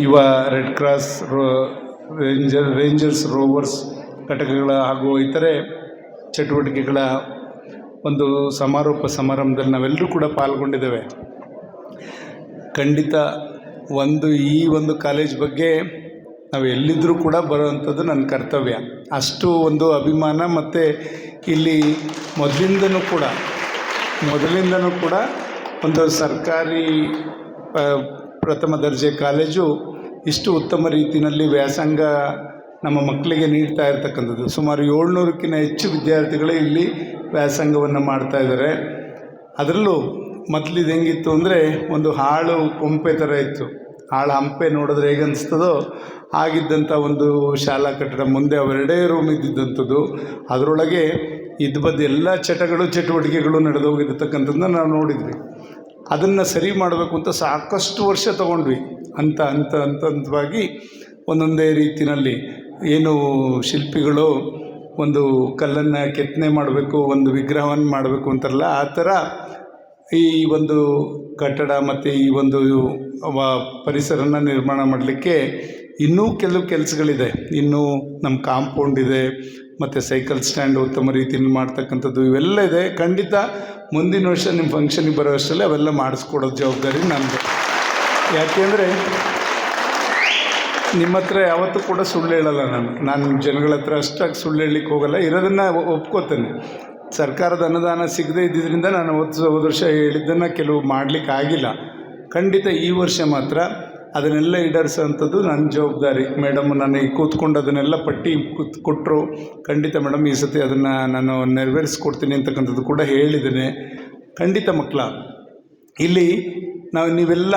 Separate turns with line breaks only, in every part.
ಯುವ red cross ranger, rangers, rovers ಘಟಕಗಳ ಹಾಗೂ ಇತರೆ ಚಟುವಟಿಕೆಗಳ ಒಂದು ಸಮಾರೋಪ ಸಮಾರಂಭದಲ್ಲಿ ನಾವೆಲ್ಲರೂ ಕೂಡ ಪಾಲ್ಗೊಂಡಿದ್ದೇವೆ. ಖಂಡಿತ ಒಂದು ಈ ಒಂದು ಕಾಲೇಜ್ ಬಗ್ಗೆ ನಾವು ಎಲ್ಲಿದ್ದರೂ ಕೂಡ ಬರೋವಂಥದ್ದು ನನ್ನ ಕರ್ತವ್ಯ. ಅಷ್ಟು ಒಂದು ಅಭಿಮಾನ ಮತ್ತು ಇಲ್ಲಿ ಮೊದಲಿಂದನೂ ಕೂಡ ಮೊದಲಿಂದನೂ ಕೂಡ ಒಂದು ಸರ್ಕಾರಿ ಪ್ರಥಮ ದರ್ಜೆ ಕಾಲೇಜು ಇಷ್ಟು ಉತ್ತಮ ರೀತಿಯಲ್ಲಿ ವ್ಯಾಸಂಗ ನಮ್ಮ ಮಕ್ಕಳಿಗೆ ನೀಡ್ತಾ ಇರ್ತಕ್ಕಂಥದ್ದು. ಸುಮಾರು ಏಳ್ನೂರಕ್ಕಿಂತ ಹೆಚ್ಚು ವಿದ್ಯಾರ್ಥಿಗಳು ಇಲ್ಲಿ ವ್ಯಾಸಂಗವನ್ನು ಮಾಡ್ತಾ ಇದ್ದಾರೆ. ಅದರಲ್ಲೂ ಮೊದಲಿದು ಹೆಂಗಿತ್ತು ಅಂದರೆ ಒಂದು ಹಾಳು ಕೊಂಪೆ ಥರ ಇತ್ತು. ಹಾಳು ಹಂಪೆ ನೋಡಿದ್ರೆ ಹೇಗೆ ಅನಿಸ್ತದೋ ಆಗಿದ್ದಂಥ ಒಂದು ಶಾಲಾ ಕಟ್ಟಡ ಮುಂದೆ ಅವೆರಡೇ ರೂಮ್ ಇದ್ದಿದ್ದಂಥದ್ದು. ಅದರೊಳಗೆ ಇದು ಬದ್ದು ಎಲ್ಲ ಚಟಗಳು, ಚಟುವಟಿಕೆಗಳು ನಡೆದೋಗಿರ್ತಕ್ಕಂಥದ್ದನ್ನ ನಾವು ನೋಡಿದ್ವಿ. ಅದನ್ನು ಸರಿ ಮಾಡಬೇಕು ಅಂತ ಸಾಕಷ್ಟು ವರ್ಷ ತಗೊಂಡ್ವಿ. ಅಂತ ಹಂತ, ಹಂತವಾಗಿ ಒಂದೊಂದೇ ರೀತಿಯಲ್ಲಿ ಏನು ಶಿಲ್ಪಿಗಳು ಒಂದು ಕಲ್ಲನ್ನು ಕೆತ್ತನೆ ಮಾಡಬೇಕು, ಒಂದು ವಿಗ್ರಹವನ್ನು ಮಾಡಬೇಕು ಅಂತಾರಲ್ಲ, ಆ ಥರ ಈ ಒಂದು ಕಟ್ಟಡ ಮತ್ತು ಈ ಒಂದು ಪರಿಸರನ ನಿರ್ಮಾಣ ಮಾಡಲಿಕ್ಕೆ ಇನ್ನೂ ಕೆಲವು ಕೆಲಸಗಳಿದೆ. ಇನ್ನೂ ನಮ್ಮ ಕಾಂಪೌಂಡ್ ಇದೆ, ಮತ್ತು ಸೈಕಲ್ ಸ್ಟ್ಯಾಂಡ್ ಉತ್ತಮ ರೀತಿಯಲ್ಲಿ ಮಾಡ್ತಕ್ಕಂಥದ್ದು ಇವೆಲ್ಲ ಇದೆ. ಖಂಡಿತ ಮುಂದಿನ ವರ್ಷ ನಿಮ್ಮ ಫಂಕ್ಷನಿಗೆ ಬರೋ ಅಷ್ಟರಲ್ಲಿ ಅವೆಲ್ಲ ಮಾಡಿಸ್ಕೊಡೋ ಜವಾಬ್ದಾರಿ ನನ್ನದು ಯಾಕೆಂದರೆ ನಿಮ್ಮ ಹತ್ರ ಯಾವತ್ತೂ ಕೂಡ ಸುಳ್ಳು ಹೇಳಲ್ಲ ನಾನು. ನಾನು ಜನಗಳ ಹತ್ರ ಅಷ್ಟಾಗಿ ಸುಳ್ಳು ಹೇಳಲಿಕ್ಕೆ ಹೋಗಲ್ಲ. ಇರೋದನ್ನು ಒಪ್ಕೋತೇನೆ. ಸರ್ಕಾರದ ಅನುದಾನ ಸಿಗದೇ ಇದ್ದಿದ್ದರಿಂದ ನಾನು ಹೋದ ಹೋದ ವರ್ಷ ಹೇಳಿದ್ದನ್ನು ಕೆಲವು ಮಾಡಲಿಕ್ಕೆ ಆಗಿಲ್ಲ. ಖಂಡಿತ ಈ ವರ್ಷ ಮಾತ್ರ ಅದನ್ನೆಲ್ಲ ಈಡೇರಿಸೋವಂಥದ್ದು ನನ್ನ ಜವಾಬ್ದಾರಿ. ಮೇಡಮ್ ನನಗೆ ಕೂತ್ಕೊಂಡು ಅದನ್ನೆಲ್ಲ ಪಟ್ಟಿ ಕೂತ್ ಕೊಟ್ಟರು ಖಂಡಿತ ಮೇಡಮ್ ಈ ಸತಿ ಅದನ್ನು ನಾನು ನೆರವೇರಿಸ್ಕೊಡ್ತೀನಿ ಅಂತಕ್ಕಂಥದ್ದು ಕೂಡ ಹೇಳಿದ್ದೇನೆ. ಖಂಡಿತ ಮಕ್ಕಳ, ಇಲ್ಲಿ ನಾವು ನೀವೆಲ್ಲ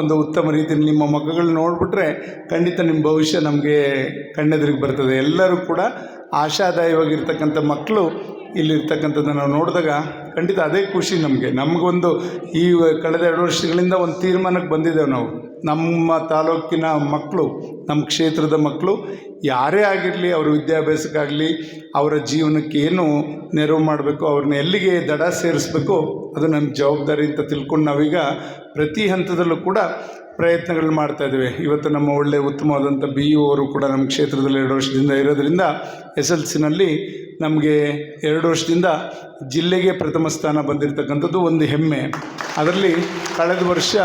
ಒಂದು ಉತ್ತಮ ರೀತಿಯಲ್ಲಿ ನಿಮ್ಮ ಮಕ್ಕಳನ್ನ ನೋಡಿಬಿಟ್ರೆ ಖಂಡಿತ ನಿಮ್ಮ ಭವಿಷ್ಯ ನಮಗೆ ಕಣ್ಣೆದುರಿಗೆ ಬರ್ತದೆ. ಎಲ್ಲರೂ ಕೂಡ ಆಶಾದಾಯವಾಗಿರ್ತಕ್ಕಂಥ ಮಕ್ಕಳು ಇಲ್ಲಿರ್ತಕ್ಕಂಥದ್ದು ನಾವು ನೋಡಿದಾಗ ಖಂಡಿತ ಅದೇ ಖುಷಿ ನಮಗೆ. ನಮಗೊಂದು ಈ ಕಳೆದ ಎರಡು ವರ್ಷಗಳಿಂದ ಒಂದು ತೀರ್ಮಾನಕ್ಕೆ ಬಂದಿದ್ದೇವೆ ನಾವು. ನಮ್ಮ ತಾಲೂಕಿನ ಮಕ್ಕಳು, ನಮ್ಮ ಕ್ಷೇತ್ರದ ಮಕ್ಕಳು ಯಾರೇ ಆಗಿರಲಿ, ಅವರ ವಿದ್ಯಾಭ್ಯಾಸಕ್ಕಾಗಲಿ, ಅವರ ಜೀವನಕ್ಕೆ ಏನು ನೆರವು ಮಾಡಬೇಕು, ಅವ್ರನ್ನ ಎಲ್ಲಿಗೆ ದಡ ಸೇರಿಸ್ಬೇಕು, ಅದು ನಮ್ಮ ಜವಾಬ್ದಾರಿ ಅಂತ ತಿಳ್ಕೊಂಡು ನಾವೀಗ ಪ್ರತಿ ಹಂತದಲ್ಲೂ ಕೂಡ ಪ್ರಯತ್ನಗಳು ಮಾಡ್ತಾ ಇದ್ದೇವೆ. ಇವತ್ತು ನಮ್ಮ ಒಳ್ಳೆಯ ಉತ್ತಮವಾದಂಥ ಬಿ ಇ ಅವರು ಕೂಡ ನಮ್ಮ ಕ್ಷೇತ್ರದಲ್ಲಿ ಎರಡು ವರ್ಷದಿಂದ ಇರೋದರಿಂದ ಎಸ್ ಎಲ್ ಸಿನಲ್ಲಿ ನಮಗೆ ಎರಡು ವರ್ಷದಿಂದ ಜಿಲ್ಲೆಗೆ ಪ್ರಥಮ ಸ್ಥಾನ ಬಂದಿರತಕ್ಕಂಥದ್ದು ಒಂದು ಹೆಮ್ಮೆ. ಅದರಲ್ಲಿ ಕಳೆದ ವರ್ಷ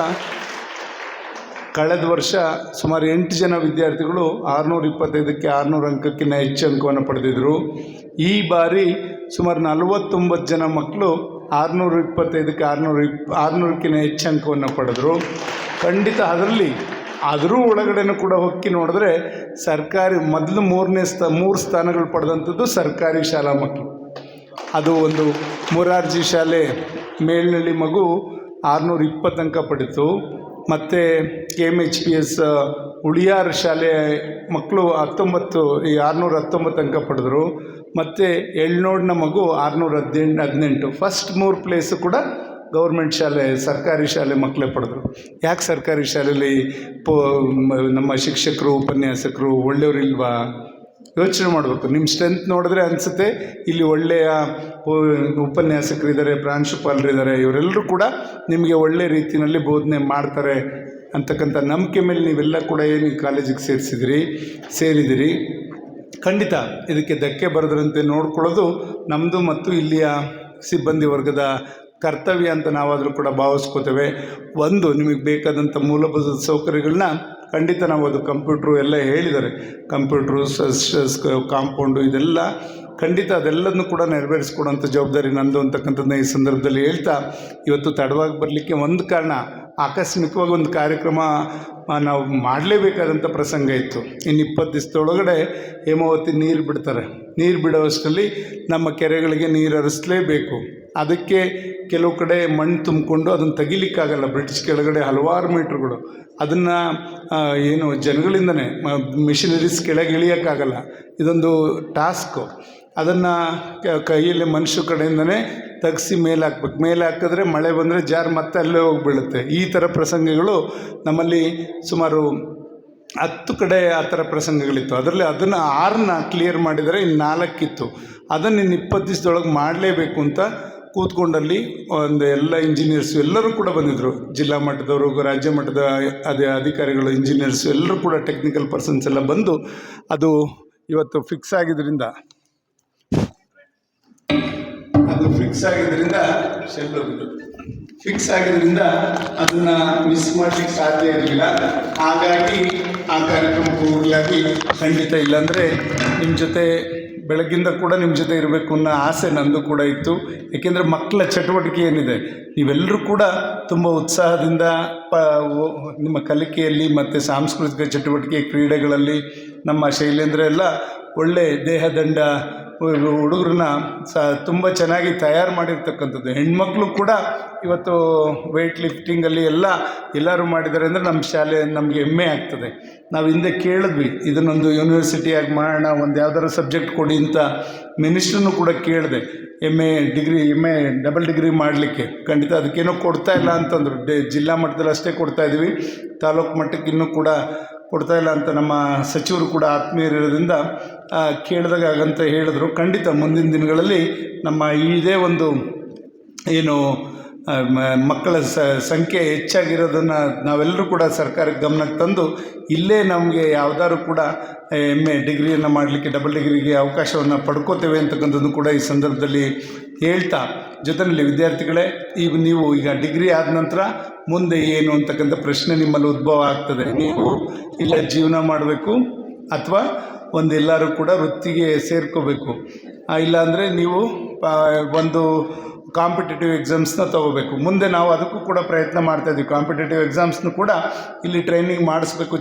ಕಳೆದ ವರ್ಷ ಸುಮಾರು ಎಂಟು ಜನ ವಿದ್ಯಾರ್ಥಿಗಳು ಆರುನೂರ ಇಪ್ಪತ್ತೈದಕ್ಕೆ ಆರುನೂರು ಅಂಕಕ್ಕಿಂತ ಹೆಚ್ಚು ಅಂಕವನ್ನು ಪಡೆದಿದ್ದರು ಈ ಬಾರಿ ಸುಮಾರು ನಲವತ್ತೊಂಬತ್ತು ಜನ ಮಕ್ಕಳು ಆರುನೂರ ಇಪ್ಪತ್ತೈದಕ್ಕೆ ಆರುನೂರು ಇಪ್, ಆರುನೂರಕ್ಕಿಂತ ಹೆಚ್ಚು ಅಂಕವನ್ನು ಪಡೆದರು. ಖಂಡಿತ ಅದರಲ್ಲಿ ಅದರೂ ಒಳಗಡೆನೂ ಕೂಡ ಹೊಕ್ಕಿ ನೋಡಿದ್ರೆ ಸರ್ಕಾರಿ ಮೊದಲು ಮೂರನೇ ಸ್ಥ, ಮೂರು ಸ್ಥಾನಗಳು ಪಡೆದಂಥದ್ದು ಸರ್ಕಾರಿ ಶಾಲಾ ಮಕ್ಕಳು. ಅದು ಒಂದು ಮೊರಾರ್ಜಿ ಶಾಲೆ ಮೇಲ್ನಳ್ಳಿ ಮಗು ಆರುನೂರ ಇಪ್ಪತ್ತು ಅಂಕ ಪಡೀತು ಮತ್ತು K M H P S Uliyar ಶಾಲೆ ಮಕ್ಕಳು ಹತ್ತೊಂಬತ್ತು, ಈ ಆರುನೂರ ಹತ್ತೊಂಬತ್ತು ಅಂಕ ಪಡೆದರು. ಮತ್ತು ಎಳ್ನೋಡಿನ ಮಗು ಆರುನೂರ ಹದಿನೆಂಟು ಹದಿನೆಂಟು. ಫಸ್ಟ್ ಮೂರು ಪ್ಲೇಸು ಕೂಡ ಗೌರ್ಮೆಂಟ್ ಶಾಲೆ, ಸರ್ಕಾರಿ ಶಾಲೆ ಮಕ್ಕಳೇ ಪಡೆದ್ರು. ಯಾಕೆ ಸರ್ಕಾರಿ ಶಾಲೆಯಲ್ಲಿ ಪೋ ನಮ್ಮ ಶಿಕ್ಷಕರು, ಉಪನ್ಯಾಸಕರು ಒಳ್ಳೆಯವರಿಲ್ವಾ? ಯೋಚನೆ ಮಾಡಬೇಕು. ನಿಮ್ಮ ಸ್ಟ್ರೆಂತ್ ನೋಡಿದ್ರೆ ಅನಿಸುತ್ತೆ. ಇಲ್ಲಿ ಒಳ್ಳೆಯ ಉಪನ್ಯಾಸಕರಿದ್ದಾರೆ, ಪ್ರಾಂಶುಪಾಲರಿದ್ದಾರೆ. ಇವರೆಲ್ಲರೂ ಕೂಡ ನಿಮಗೆ ಒಳ್ಳೆ ರೀತಿಯಲ್ಲಿ ಬೋಧನೆ ಮಾಡ್ತಾರೆ ಅಂತಕ್ಕಂಥ ನಂಬಿಕೆ ಮೇಲೆ ನೀವೆಲ್ಲ ಕೂಡ ಏನು ಈ ಕಾಲೇಜಿಗೆ ಸೇರಿಸಿದಿರಿ, ಸೇರಿದಿರಿ. ಖಂಡಿತ ಇದಕ್ಕೆ ಧಕ್ಕೆ ಬರದ್ರಂತೆ ನೋಡ್ಕೊಳ್ಳೋದು ನಮ್ಮದು ಮತ್ತು ಇಲ್ಲಿಯ ಸಿಬ್ಬಂದಿ ವರ್ಗದ ಕರ್ತವ್ಯ ಅಂತ ನಾವಾದರೂ ಕೂಡ ಭಾವಿಸ್ಕೋತೇವೆ. ಒಂದು, ನಿಮಗೆ ಬೇಕಾದಂಥ ಮೂಲಭೂತ ಸೌಕರ್ಯಗಳನ್ನ ಖಂಡಿತ ನಾವು ಅದು ಕಂಪ್ಯೂಟ್ರು ಎಲ್ಲ ಹೇಳಿದ್ದಾರೆ. ಕಂಪ್ಯೂಟ್ರು ಕಾಂಪೌಂಡು ಇದೆಲ್ಲ ಖಂಡಿತ ಅದೆಲ್ಲದನ್ನು ಕೂಡ ನೆರವೇರಿಸ್ಕೊಡೋಂಥ ಜವಾಬ್ದಾರಿ ನಂದು ಅಂತಕ್ಕಂಥದ್ದನ್ನ ಈ ಸಂದರ್ಭದಲ್ಲಿ ಹೇಳ್ತಾ, ಇವತ್ತು ತಡವಾಗಿ ಬರಲಿಕ್ಕೆ ಒಂದು ಕಾರಣ, ಆಕಸ್ಮಿಕವಾಗಿ ಒಂದು ಕಾರ್ಯಕ್ರಮ ನಾವು ಮಾಡಲೇಬೇಕಾದಂಥ ಪ್ರಸಂಗ ಇತ್ತು. ಇನ್ನು ಇಪ್ಪತ್ತು ದಿವಸದೊಳಗಡೆ ಹೇಮಾವತಿ ನೀರು ಬಿಡ್ತಾರೆ. ನೀರು ಬಿಡೋವಷ್ಟರಲ್ಲಿ ನಮ್ಮ ಕೆರೆಗಳಿಗೆ ನೀರು ಹರಿಸಲೇಬೇಕು. ಅದಕ್ಕೆ ಕೆಲವು ಕಡೆ ಮಣ್ಣು ತುಂಬಿಕೊಂಡು ಅದನ್ನು ತೆಗಿಲಿಕ್ಕಾಗಲ್ಲ. ಬ್ರಿಟಿಷ್ ಕೆಳಗಡೆ ಹಲವಾರು ಮೀಟ್ರ್ಗಳು ಅದನ್ನು ಏನು ಜನಗಳಿಂದನೇ ಮಿಷಿನರೀಸ್ ಕೆಳಗೆ ಇಳಿಯೋಕ್ಕಾಗಲ್ಲ. ಇದೊಂದು ಟಾಸ್ಕು ಅದನ್ನು ಕೈಯಲ್ಲಿ ಮನುಷ್ಯ ಕಡೆಯಿಂದನೇ ತಗ್ಸಿ ಮೇಲೆ ಹಾಕ್ಬೇಕು ಮೇಲೆ ಹಾಕಿದ್ರೆ ಮಳೆ ಬಂದರೆ ಜಾರ್ ಮತ್ತೆ ಅಲ್ಲೇ ಹೋಗಿ ಬೀಳುತ್ತೆ ಈ ಥರ ಪ್ರಸಂಗಗಳು ನಮ್ಮಲ್ಲಿ ಸುಮಾರು ಹತ್ತು ಕಡೆ ಆ ಥರ ಪ್ರಸಂಗಗಳಿತ್ತು. ಅದರಲ್ಲಿ ಅದನ್ನು ಆರನ್ನ ಕ್ಲಿಯರ್ ಮಾಡಿದರೆ ಇನ್ನು ನಾಲ್ಕಿತ್ತು. ಅದನ್ನು ಇನ್ನು ಇಪ್ಪತ್ತು ದಿವಸದೊಳಗೆ ಮಾಡಲೇಬೇಕು ಅಂತ ಕೂತ್ಕೊಂಡಲ್ಲಿ ಒಂದು ಎಲ್ಲ ಇಂಜಿನಿಯರ್ಸ್ ಎಲ್ಲರೂ ಕೂಡ ಬಂದಿದ್ದರು ಜಿಲ್ಲಾ ಮಟ್ಟದವರು, ರಾಜ್ಯ ಮಟ್ಟದ ಅದೇ ಅಧಿಕಾರಿಗಳು ಇಂಜಿನಿಯರ್ಸ್ ಎಲ್ಲರೂ ಕೂಡ ಟೆಕ್ನಿಕಲ್ ಪರ್ಸನ್ಸ್ ಎಲ್ಲ ಬಂದು ಅದು ಇವತ್ತು ಫಿಕ್ಸ್ ಆಗಿದ್ದರಿಂದ ಅದು ಫಿಕ್ಸ್ ಆಗಿದ್ದರಿಂದ ಫಿಕ್ಸ್ ಆಗಿದ್ದರಿಂದ ಅದನ್ನು ಮಿಸ್ ಮಾಡ್ಲಿಕ್ಕೆ ಸಾಧ್ಯ ಇರಲಿಲ್ಲ. ಹಾಗಾಗಿ ಆ ಕಾರ್ಯಕ್ರಮಕ್ಕೆ ಹೋಗ್ಲಾಗಿ ಖಂಡಿತ ಇಲ್ಲಾಂದರೆ ನಿಮ್ಮ ಜೊತೆ ಬೆಳಗ್ಗಿಂದ ಕೂಡ ನಿಮ್ಮ ಜೊತೆ ಇರಬೇಕು ಅನ್ನೋ ಆಸೆ ನಂದು ಕೂಡ ಇತ್ತು. ಏಕೆಂದರೆ ಮಕ್ಕಳ ಚಟುವಟಿಕೆ ಏನಿದೆ, ನೀವೆಲ್ಲರೂ ಕೂಡ ತುಂಬ ಉತ್ಸಾಹದಿಂದ ಪ ನಿಮ್ಮ ಕಲಿಕೆಯಲ್ಲಿ ಮತ್ತು ಸಾಂಸ್ಕೃತಿಕ ಚಟುವಟಿಕೆ ಕ್ರೀಡೆಗಳಲ್ಲಿ ನಮ್ಮ ಶೈಲೇಂದ್ರ ಎಲ್ಲ ಒಳ್ಳೆ ದೇಹದಂಡ ಹುಡುಗರನ್ನ ಸ ತುಂಬ ಚೆನ್ನಾಗಿ ತಯಾರು ಮಾಡಿರ್ತಕ್ಕಂಥದ್ದು. ಹೆಣ್ಮಕ್ಳು ಕೂಡ ಇವತ್ತು ವೆಯ್ಟ್ ಲಿಫ್ಟಿಂಗಲ್ಲಿ ಎಲ್ಲ ಎಲ್ಲರೂ ಮಾಡಿದ್ದಾರೆ ಅಂದರೆ ನಮ್ಮ ಶಾಲೆ ನಮಗೆ ಹೆಮ್ಮೆ ಆಗ್ತದೆ. ನಾವು ಹಿಂದೆ ಕೇಳಿದ್ವಿ, ಇದನ್ನೊಂದು ಯೂನಿವರ್ಸಿಟಿಯಾಗಿ ಮಾಡೋಣ, ಒಂದು ಯಾವ್ದಾದ್ರು ಸಬ್ಜೆಕ್ಟ್ ಕೊಡಿ ಅಂತ ಮಿನಿಸ್ಟ್ರನ್ನು ಕೂಡ ಕೇಳಿದೆ. M A degree M A double degree ಮಾಡಲಿಕ್ಕೆ. ಖಂಡಿತ ಅದಕ್ಕೇನೂ ಕೊಡ್ತಾ ಇಲ್ಲ ಅಂತಂದರು. ಡೆ, ಜಿಲ್ಲಾ ಮಟ್ಟದಲ್ಲಿ ಅಷ್ಟೇ ಕೊಡ್ತಾ ಇದ್ದೀವಿ ತಾಲೂಕು ಮಟ್ಟಕ್ಕೆ ಇನ್ನೂ ಕೂಡ ಕೊಡ್ತಾ ಇಲ್ಲ ಅಂತ ನಮ್ಮ ಸಚಿವರು ಕೂಡ ಆತ್ಮೀಯರಿರೋದ್ರಿಂದ ಕೇಳಿದಾಗ ಹಾಗಂತ ಹೇಳಿದ್ರು. ಖಂಡಿತ ಮುಂದಿನ ದಿನಗಳಲ್ಲಿ ನಮ್ಮ ಇದೇ ಒಂದು ಏನು ಮಕ್ಕಳ ಸಂಖ್ಯೆ ಹೆಚ್ಚಾಗಿರೋದನ್ನು ನಾವೆಲ್ಲರೂ ಕೂಡ ಸರ್ಕಾರಕ್ಕೆ ಗಮನಕ್ಕೆ ತಂದು ಇಲ್ಲೇ ನಮಗೆ ಯಾವ್ದಾದ್ರು ಕೂಡ ಎಂ ಎ ಡಿಗ್ರಿಯನ್ನು ಮಾಡಲಿಕ್ಕೆ ಡಬಲ್ ಡಿಗ್ರಿಗೆ ಅವಕಾಶವನ್ನು ಪಡ್ಕೋತೇವೆ ಅಂತಕ್ಕಂಥದ್ದು ಕೂಡ ಈ ಸಂದರ್ಭದಲ್ಲಿ ಹೇಳ್ತಾ. ಜೊತೆಯಲ್ಲಿ ವಿದ್ಯಾರ್ಥಿಗಳೇ, ಈಗ ನೀವು ಈಗ ಡಿಗ್ರಿ ಆದ ನಂತರ ಮುಂದೆ ಏನು ಅಂತಕ್ಕಂಥ ಪ್ರಶ್ನೆ ನಿಮ್ಮಲ್ಲಿ ಉದ್ಭವ ಆಗ್ತದೆ. ನೀವು ಇಲ್ಲ ಜೀವನ ಮಾಡಬೇಕು ಅಥವಾ ಒಂದೆಲ್ಲರೂ ಕೂಡ ವೃತ್ತಿಗೆ ಸೇರ್ಕೋಬೇಕು. ಇಲ್ಲಾಂದರೆ ನೀವು ಒಂದು ಕಾಂಪಿಟೇಟಿವ್ ಎಕ್ಸಾಮ್ಸ್ನ ತೊಗೋಬೇಕು. ಮುಂದೆ ನಾವು ಅದಕ್ಕೂ ಕೂಡ ಪ್ರಯತ್ನ ಮಾಡ್ತಾ ಇದ್ದೀವಿ ಕಾಂಪಿಟೇಟಿವ್ ಎಕ್ಸಾಮ್ಸ್ನು ಕೂಡ ಇಲ್ಲಿ ಟ್ರೈನಿಂಗ್ ಮಾಡಿಸ್ಬೇಕು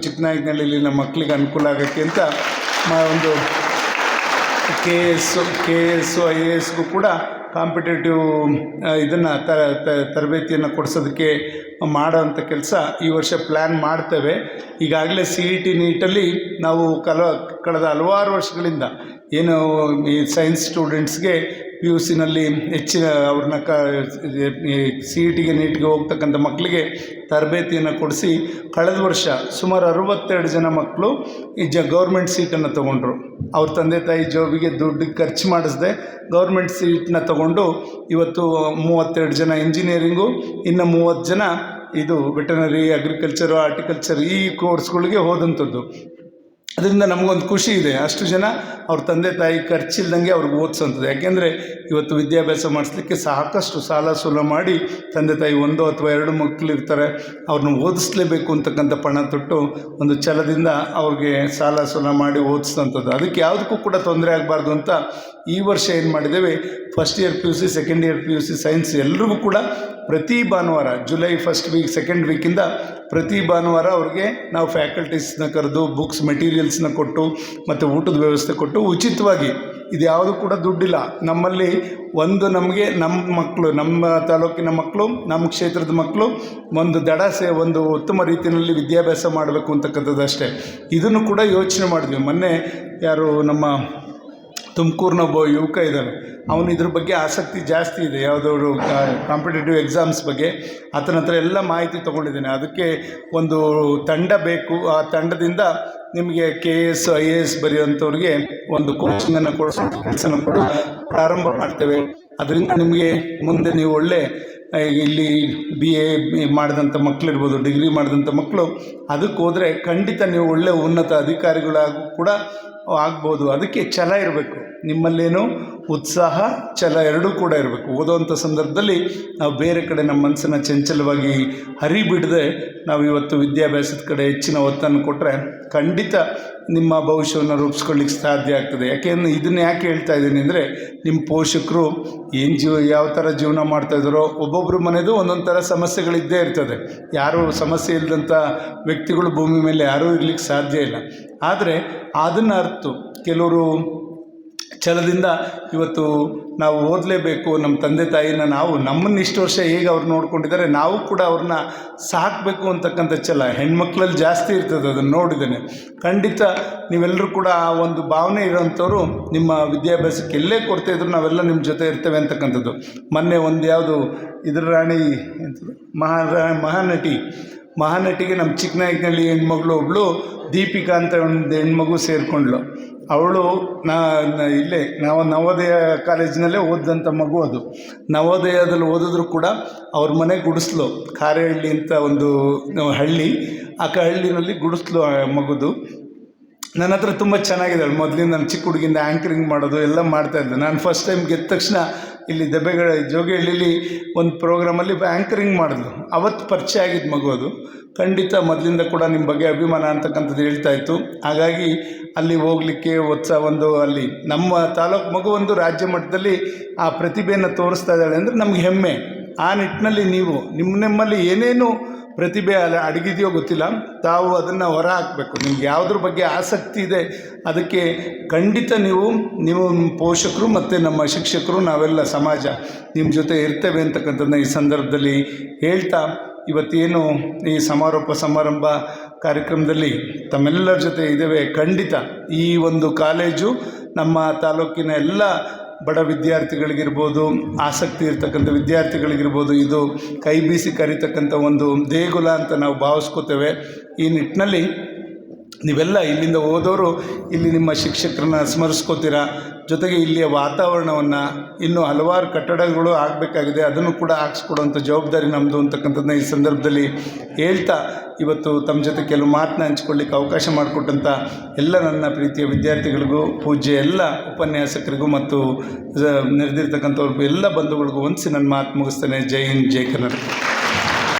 ಇಲ್ಲಿ ನಮ್ಮ ಮಕ್ಕಳಿಗೆ ಅನುಕೂಲ ಆಗೋಕ್ಕೆ ಅಂತ ಒಂದು K S K S I A ಎಸ್ಗೂ ಕೂಡ ಕಾಂಪಿಟೇಟಿವ್ ಇದನ್ನು ತರಬೇತಿಯನ್ನು ಕೊಡಿಸೋದಕ್ಕೆ ಮಾಡೋವಂಥ ಕೆಲಸ ಈ ವರ್ಷ ಪ್ಲ್ಯಾನ್ ಮಾಡ್ತೇವೆ. ಈಗಾಗಲೇ ಸಿ ಇ ಟಿ ನೀಟಲ್ಲಿ ನಾವು ಕಲ, ಕಳೆದ ಹಲವಾರು ವರ್ಷಗಳಿಂದ ಏನು ಈ ಸೈನ್ಸ್ ಸ್ಟೂಡೆಂಟ್ಸ್ಗೆ ಪಿ ಯು ಸಿನಲ್ಲಿ ಹೆಚ್ಚಿನ ಅವ್ರನ್ನ ಕ ಸಿ ಇ ಟಿಗೆ ನೀಟ್ಗೆ ಹೋಗ್ತಕ್ಕಂಥ ಮಕ್ಕಳಿಗೆ ತರಬೇತಿಯನ್ನು ಕೊಡಿಸಿ ಕಳೆದ ವರ್ಷ ಸುಮಾರು ಅರವತ್ತೆರಡು ಜನ ಮಕ್ಕಳು ಈ ಜ ಗೌರ್ಮೆಂಟ್ ಸೀಟನ್ನು ತೊಗೊಂಡ್ರು. ಅವ್ರ ತಂದೆ ತಾಯಿ ಜಾಬಿಗೆ ದುಡ್ಡು ಖರ್ಚು ಮಾಡಿಸ್ದೆ ಗೌರ್ಮೆಂಟ್ ಸೀಟನ್ನ ತೊಗೊಂಡು ಇವತ್ತು ಮೂವತ್ತೆರಡು ಜನ ಇಂಜಿನಿಯರಿಂಗು, ಇನ್ನು ಮೂವತ್ತು ಜನ ಇದು ವೆಟನರಿ, ಅಗ್ರಿಕಲ್ಚರು ಆರ್ಟಿಕಲ್ಚರ್ ಈ ಕೋರ್ಸ್ಗಳಿಗೆ ಹೋದಂಥದ್ದು. ಅದರಿಂದ ನಮಗೊಂದು ಖುಷಿ ಇದೆ. ಅಷ್ಟು ಜನ ಅವ್ರ ತಂದೆ ತಾಯಿ ಖರ್ಚಿಲ್ದಂಗೆ ಅವ್ರಿಗೆ ಓದಿಸೋಂಥದ್ದು. ಯಾಕೆಂದರೆ ಇವತ್ತು ವಿದ್ಯಾಭ್ಯಾಸ ಮಾಡಿಸ್ಲಿಕ್ಕೆ ಸಾಕಷ್ಟು ಸಾಲ ಸುಲ ಮಾಡಿ ತಂದೆ ತಾಯಿ ಒಂದು ಅಥವಾ ಎರಡು ಮಕ್ಕಳು ಇರ್ತಾರೆ, ಅವ್ರನ್ನ ಓದಿಸ್ಲೇಬೇಕು ಅಂತಕ್ಕಂಥ ಪಣ ತೊಟ್ಟು ಒಂದು ಛಲದಿಂದ ಅವ್ರಿಗೆ ಸಾಲ ಸುಲ ಮಾಡಿ ಓದಿಸ್ದಂಥದ್ದು. ಅದಕ್ಕೆ ಯಾವುದಕ್ಕೂ ಕೂಡ ತೊಂದರೆ ಆಗಬಾರ್ದು ಅಂತ ಈ ವರ್ಷ ಏನು ಮಾಡಿದ್ದೇವೆ? First year P U C second year P U C science ಎಲ್ರಿಗೂ ಕೂಡ ಪ್ರತಿ ಭಾನುವಾರ ಜುಲೈ ಫಸ್ಟ್ ವೀಕ್ ಸೆಕೆಂಡ್ ವೀಕಿಂದ ಪ್ರತಿ ಭಾನುವಾರ ಅವ್ರಿಗೆ ನಾವು ಫ್ಯಾಕಲ್ಟೀಸ್ನ ಕರೆದು ಬುಕ್ಸ್ ಮೆಟೀರಿಯಲ್ಸ್ನ ಕೊಟ್ಟು ಮತ್ತು ಊಟದ ವ್ಯವಸ್ಥೆ ಕೊಟ್ಟು ಉಚಿತವಾಗಿ ಇದು ಯಾವುದು ಕೂಡ ದುಡ್ಡಿಲ್ಲ. ನಮ್ಮಲ್ಲಿ ಒಂದು ನಮಗೆ ನಮ್ಮ ಮಕ್ಕಳು ನಮ್ಮ ತಾಲೂಕಿನ ಮಕ್ಕಳು ನಮ್ಮ ಕ್ಷೇತ್ರದ ಮಕ್ಕಳು ಒಂದು ದಡ ಸೇ, ಒಂದು ಉತ್ತಮ ರೀತಿಯಲ್ಲಿ ವಿದ್ಯಾಭ್ಯಾಸ ಮಾಡಬೇಕು ಅಂತಕ್ಕಂಥದ್ದು ಅಷ್ಟೇ ಇದನ್ನು ಕೂಡ ಯೋಚನೆ ಮಾಡಿದ್ವಿ. ಮೊನ್ನೆ ಯಾರು ನಮ್ಮ ತುಮಕೂರಿನ ಒಬ್ಬ ಯುವಕ ಇದ್ದಾನೆ. ಅವನು ಇದ್ರ ಬಗ್ಗೆ ಆಸಕ್ತಿ ಜಾಸ್ತಿ ಇದೆ. ಯಾವುದಾದ್ರು ಕಾಂಪಿಟೇಟಿವ್ ಎಕ್ಸಾಮ್ಸ್ ಬಗ್ಗೆ. ಆತನ ಹತ್ರ ಎಲ್ಲ ಮಾಹಿತಿ ತೊಗೊಂಡಿದ್ದೇನೆ. ಅದಕ್ಕೆ ಒಂದು ತಂಡ ಬೇಕು. ಆ ತಂಡದಿಂದ ನಿಮಗೆ K S I A S ಬರೆಯುವಂಥವ್ರಿಗೆ ಒಂದು ಕೋಚಿಂಗನ್ನು ಕೊಡಿಸೋ ಕೆಲಸನ ಕೂಡ. ಪ್ರಾರಂಭ ಮಾಡ್ತೇವೆ. ಅದರಿಂದ ನಿಮಗೆ ಮುಂದೆ ನೀವು ಒಳ್ಳೆ ಇಲ್ಲಿ ಬಿ ಎ ಮಾಡಿದಂಥ ಮಕ್ಕಳಿರ್ಬೋದು ಡಿಗ್ರಿ ಮಾಡಿದಂಥ ಮಕ್ಕಳು ಅದಕ್ಕೆ ಹೋದರೆ ಖಂಡಿತ ನೀವು ಒಳ್ಳೆ ಉನ್ನತ ಅಧಿಕಾರಿಗಳಾಗೂ ಕೂಡ ಆಗ್ಬೋದು. ಅದಕ್ಕೆ ಛಲ ಇರಬೇಕು. ನಿಮ್ಮಲ್ಲೇನು ಉತ್ಸಾಹ ಛಲ ಎರಡೂ ಕೂಡ ಇರಬೇಕು. ಓದೋವಂಥ ಸಂದರ್ಭದಲ್ಲಿ ನಾವು ಬೇರೆ ಕಡೆ ನಮ್ಮ ಮನಸ್ಸನ್ನು ಚಂಚಲವಾಗಿ ಹರಿಬಿಡದೆ ನಾವು ಇವತ್ತು ವಿದ್ಯಾಭ್ಯಾಸದ ಕಡೆ ಹೆಚ್ಚಿನ ಒತ್ತನ್ನು ಕೊಟ್ಟರೆ ಖಂಡಿತ ನಿಮ್ಮ ಭವಿಷ್ಯವನ್ನು ರೂಪಿಸ್ಕೊಳ್ಳಿಕ್ಕೆ ಸಾಧ್ಯ ಆಗ್ತದೆ. ಯಾಕೆಂದ್ರೆ ಇದನ್ನು ಯಾಕೆ ಹೇಳ್ತಾ ಇದ್ದೀನಿ ಅಂದರೆ ನಿಮ್ಮ ಪೋಷಕರು ಏನು ಜೀವ, ಯಾವ ಥರ ಜೀವನ ಮಾಡ್ತಾ ಇದ್ದಾರೋ ಒಬ್ಬೊಬ್ಬರು ಮನೆದು ಒಂದೊಂದು ಥರ ಸಮಸ್ಯೆಗಳಿದ್ದೇ ಇರ್ತದೆ. ಯಾರೂ ಸಮಸ್ಯೆ ಇಲ್ಲದಂಥ ವ್ಯಕ್ತಿಗಳು ಭೂಮಿ ಮೇಲೆ ಯಾರೂ ಇರಲಿಕ್ಕೆ ಸಾಧ್ಯ ಇಲ್ಲ. ಆದರೆ ಅದನ್ನು ಅರ್ಥ ಕೆಲವರು ಛಲದಿಂದ ಇವತ್ತು ನಾವು ಓದಲೇಬೇಕು. ನಮ್ಮ ತಂದೆ ತಾಯಿನ ನಾವು ನಮ್ಮನ್ನು ಇಷ್ಟು ವರ್ಷ ಹೇಗೆ ಅವ್ರು ನೋಡ್ಕೊಂಡಿದ್ದಾರೆ, ನಾವು ಕೂಡ ಅವ್ರನ್ನ ಸಾಕಬೇಕು ಅಂತಕ್ಕಂಥ ಛಲ. ಹೆಣ್ಮಕ್ಳಲ್ಲಿ ಜಾಸ್ತಿ ಇರ್ತದೆ, ಅದನ್ನು ನೋಡಿದ್ದೇನೆ. ಖಂಡಿತ ನೀವೆಲ್ಲರೂ ಕೂಡ ಆ ಒಂದು ಭಾವನೆ ಇರೋವಂಥವ್ರು ನಿಮ್ಮ ವಿದ್ಯಾಭ್ಯಾಸಕ್ಕೆ ಎಲ್ಲೇ ಇದ್ರೂ ನಾವೆಲ್ಲ ನಿಮ್ಮ ಜೊತೆ ಇರ್ತೇವೆ ಅಂತಕ್ಕಂಥದ್ದು. ಮೊನ್ನೆ ಒಂದು ಯಾವುದು ಇದ್ರ ರಾಣಿ ಮಹಾ ಮಹಾನಟಿ. ಮಹಾನಟಿಗೆ ನಮ್ಮ ಚಿಕ್ಕನಾಯಕನಲ್ಲಿ ಹೆಣ್ಮಗಳು ಒಬ್ಬಳು ದೀಪಿಕಾ ಅಂತ ಒಂದು ಹೆಣ್ಮಗು ಸೇರಿಕೊಂಡ್ಳು. ಅವಳು ನಾ ಇಲ್ಲೇ, ನಾವು ನವೋದಯ ಕಾಲೇಜಿನಲ್ಲೇ ಓದಿದಂಥ ಮಗು ಅದು. ನವೋದಯದಲ್ಲಿ ಓದಿದ್ರು ಕೂಡ ಅವ್ರ ಮನೆ ಗುಡಿಸ್ಲು ಕಾರೆಹಳ್ಳಿ ಅಂತ ಒಂದು ಹಳ್ಳಿ. ಆ ಹಳ್ಳಿನಲ್ಲಿ ಗುಡಿಸ್ಲು ಮಗುದು. ನನ್ನ ಹತ್ರ ತುಂಬ ಚೆನ್ನಾಗಿದ್ದಾಳೆ. ಮೊದಲಿಂದ ನಾನು ಚಿಕ್ಕ ಹುಡುಗಿಂದ ಆ್ಯಂಕರಿಂಗ್ ಮಾಡೋದು ಎಲ್ಲ ಮಾಡ್ತಾಯಿದ್ದೆ ನಾನು ಫಸ್ಟ್ ಟೈಮ್ ಗೆದ್ದ ತಕ್ಷಣ ಇಲ್ಲಿ ದೆಬ್ಬೆಗಳ ಜೋಗಿಹಳ್ಳಿಲಿ ಒಂದು ಪ್ರೋಗ್ರಾಮಲ್ಲಿ ಆ್ಯಂಕರಿಂಗ್ ಮಾಡಿದ್ಲು. ಅವತ್ತು ಪರಿಚಯ ಆಗಿದ್ದು ಮಗು ಅದು. ಖಂಡಿತ ಮೊದಲಿಂದ ಕೂಡ ನಿಮ್ಮ ಬಗ್ಗೆ ಅಭಿಮಾನ ಅಂತಕ್ಕಂಥದ್ದು ಹೇಳ್ತಾ ಇತ್ತು. ಹಾಗಾಗಿ ಅಲ್ಲಿ ಹೋಗಲಿಕ್ಕೆ ಒತ್ಸ ಒಂದು ಅಲ್ಲಿ ನಮ್ಮ ತಾಲೂಕು ಮಗು ಒಂದು ರಾಜ್ಯ ಮಟ್ಟದಲ್ಲಿ ಆ ಪ್ರತಿಭೆಯನ್ನು ತೋರಿಸ್ತಾ ಇದ್ದಾಳೆ ಅಂದರೆ ನಮ್ಗೆ ಹೆಮ್ಮೆ. ಆ ನಿಟ್ಟಿನಲ್ಲಿ ನೀವು, ನಿಮ್ಮ ನಿಮ್ಮಲ್ಲಿ ಏನೇನು ಪ್ರತಿಭೆ ಅಲ್ಲಿ, ಅಡಗಿದೆಯೋ ಗೊತ್ತಿಲ್ಲ. ತಾವು ಅದನ್ನು ಹೊರ ಹಾಕಬೇಕು. ನಿಮ್ಗೆ ಯಾವುದ್ರ ಬಗ್ಗೆ ಆಸಕ್ತಿ ಇದೆ, ಅದಕ್ಕೆ ಖಂಡಿತ ನೀವು ನಿಮ್ಮ ಪೋಷಕರು ಮತ್ತು ನಮ್ಮ ಶಿಕ್ಷಕರು, ನಾವೆಲ್ಲ ಸಮಾಜ ನಿಮ್ಮ ಜೊತೆ ಇರ್ತೇವೆ ಅಂತಕ್ಕಂಥದ್ದನ್ನ ಈ ಸಂದರ್ಭದಲ್ಲಿ ಹೇಳ್ತಾ, ಇವತ್ತೇನು ಈ ಸಮಾರೋಪ ಸಮಾರಂಭ ಕಾರ್ಯಕ್ರಮದಲ್ಲಿ ತಮ್ಮೆಲ್ಲರ ಜೊತೆ ಇದ್ದೇವೆ. ಖಂಡಿತ ಈ ಒಂದು ಕಾಲೇಜು ನಮ್ಮ ತಾಲೂಕಿನ ಎಲ್ಲ ಬಡ ವಿದ್ಯಾರ್ಥಿಗಳಿಗಿರ್ಬೋದು, ಆಸಕ್ತಿ ಇರ್ತಕ್ಕಂಥ ವಿದ್ಯಾರ್ಥಿಗಳಿಗಿರ್ಬೋದು, ಇದು ಕೈ ಬೀಸಿ ಕರಿತಕ್ಕಂಥ ಒಂದು ದೇಗುಲ ಅಂತ ನಾವು ಭಾವಿಸ್ಕೋತೇವೆ. ಈ ನಿಟ್ಟಿನಲ್ಲಿ ನೀವೆಲ್ಲ ಇಲ್ಲಿಂದ ಹೋದವರು ಇಲ್ಲಿ ನಿಮ್ಮ ಶಿಕ್ಷಕರನ್ನ ಸ್ಮರಿಸ್ಕೋತೀರಾ? ಜೊತೆಗೆ ಇಲ್ಲಿಯ ವಾತಾವರಣವನ್ನು ಇನ್ನೂ ಹಲವಾರು ಕಟ್ಟಡಗಳು ಆಗಬೇಕಾಗಿದೆ. ಅದನ್ನು ಕೂಡ ಹಾಕ್ಸ್ಕೊಡೋಂಥ ಜವಾಬ್ದಾರಿ ನಮ್ಮದು ಅಂತಕ್ಕಂಥದ್ದನ್ನ ಈ ಸಂದರ್ಭದಲ್ಲಿ ಹೇಳ್ತಾ ಇವತ್ತು ತಮ್ಮ ಜೊತೆ ಕೆಲವು ಮಾತನ್ನ ಹಂಚ್ಕೊಳ್ಳಿಕ್ಕೆ ಅವಕಾಶ ಮಾಡಿಕೊಟ್ಟಂಥ ಎಲ್ಲ ನನ್ನ ಪ್ರೀತಿಯ ವಿದ್ಯಾರ್ಥಿಗಳಿಗೂ ಪೂಜ್ಯ ಎಲ್ಲ ಉಪನ್ಯಾಸಕರಿಗೂ ಮತ್ತು ನೆರೆದಿರ್ತಕ್ಕಂಥವ್ರಿಗೂ ಎಲ್ಲ ಬಂಧುಗಳಿಗೂ ಹೊಂದಿಸಿ ನನ್ನ ಮಾತು ಮುಗಿಸ್ತೇನೆ. ಜೈ ಹಿಂದ್, ಜೈ ಕರ್ನಾಟಕ